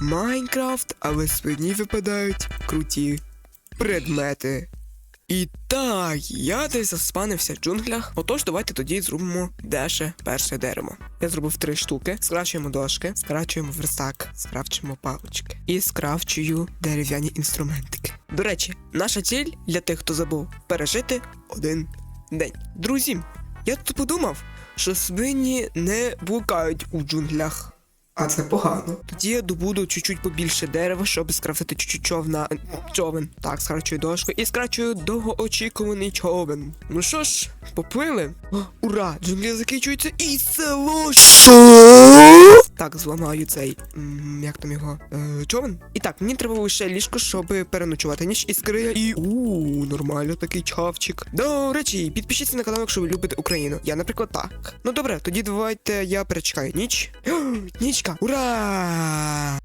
Майнкрафт, але з спині випадають круті предмети. І так, я десь заспанився в джунглях. Отож, давайте тоді зробимо деше перше дерево. Я зробив три штуки: скрачуємо дошки, скрачуємо верстак, скрафчуємо палички і скрафчую дерев'яні інструментики. До речі, наша ціль для тих, хто забув, пережити один день. Друзі, я тут подумав, що свині не блукають у джунглях. А це погано. Тоді я добуду чуть-чуть побільше дерева, щоб скрафтити чуть-чуть човна. човен. Так, скрачую дошку і скрачую довгоочікуваний човен. Ну що ж, поплили. О, ура! Джунглі закінчуються і село. Що? Так, зламаю цей. як там його? Е, човен. І так, мені треба лише ліжко, щоб переночувати ніч і скриє. І. У, нормально такий чавчик. До речі, підпишіться на канал, якщо ви любите Україну. Я, наприклад, так. Ну добре, тоді давайте я перечекаю ніч. Нічка, ура!